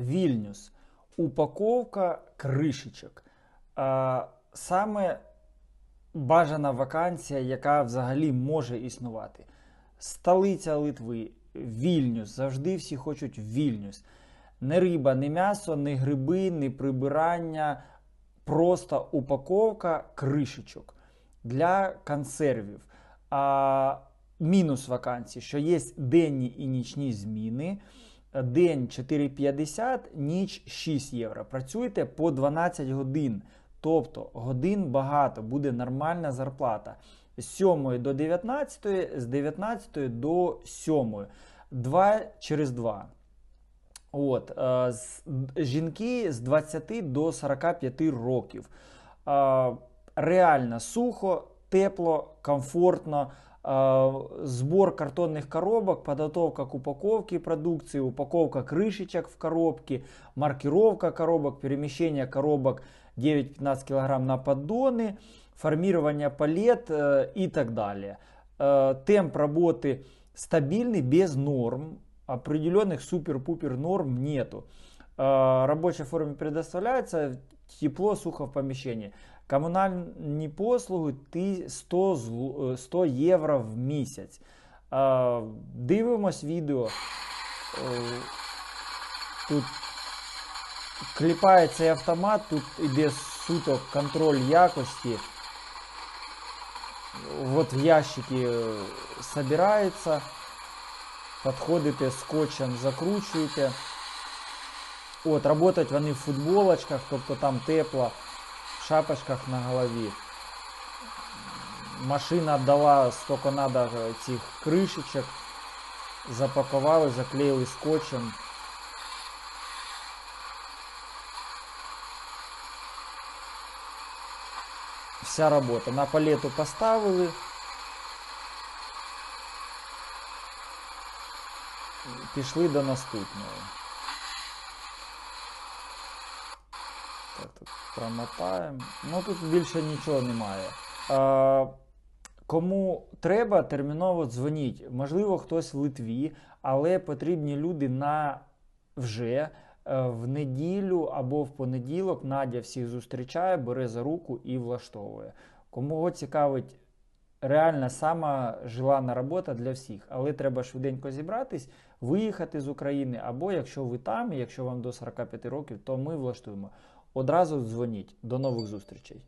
Вільнюс. Упаковка кришечок. А, саме бажана вакансія, яка взагалі може існувати. Столиця Литви, Вільнюс. Завжди всі хочуть Вільнюс. Не риба, не м'ясо, не гриби, не прибирання. Просто упаковка кришечок для консервів. А, мінус вакансії, що є денні і нічні зміни. День 4,50, ніч 6 євро. Працюйте по 12 годин. Тобто годин багато, буде нормальна зарплата. З 7 до 19, з 19 до 7. 2 через 2. От, е, жінки з 20 до 45 років. Е, реально сухо, тепло, комфортно. Е, Збор картонних коробок, подготовка к упаковке продукции, упаковка крышечек в коробке, маркировка коробок, перемещение коробок 9-15 кг на поддоны, формирование палет э, и так далее. Э, Темп работы стабильный, без норм. Определенных супер-пупер норм нету. Э, Рабочая форма предоставляется, тепло, сухо в помещении. Комунальні послуги 100, е, 100 євро в місяць. Е, Дивимось відео. Е, Тут кліпає цей автомат, тут іде суто контроль якості. Вот в ящики е, собирається. Підходите скотчем, закручуєте. От, работать вони в футболочках, тобто там тепло шапочках на голові. Машина дала столько надо цих кришечок. Запакували, заклеїли скотчем. Вся робота. На палету поставили. Пішли до наступного. Тут промотаємо. Ну тут більше нічого немає. А, кому треба, терміново дзвоніть. Можливо, хтось в Литві, але потрібні люди на вже. Е, В неділю або в понеділок Надя всіх зустрічає, бере за руку і влаштовує. Кому цікавить реальна сама желана робота для всіх, але треба швиденько зібратись, виїхати з України, або якщо ви там, якщо вам до 45 років, то ми влаштуємо. Одразу дзвоніть. До нових зустрічей.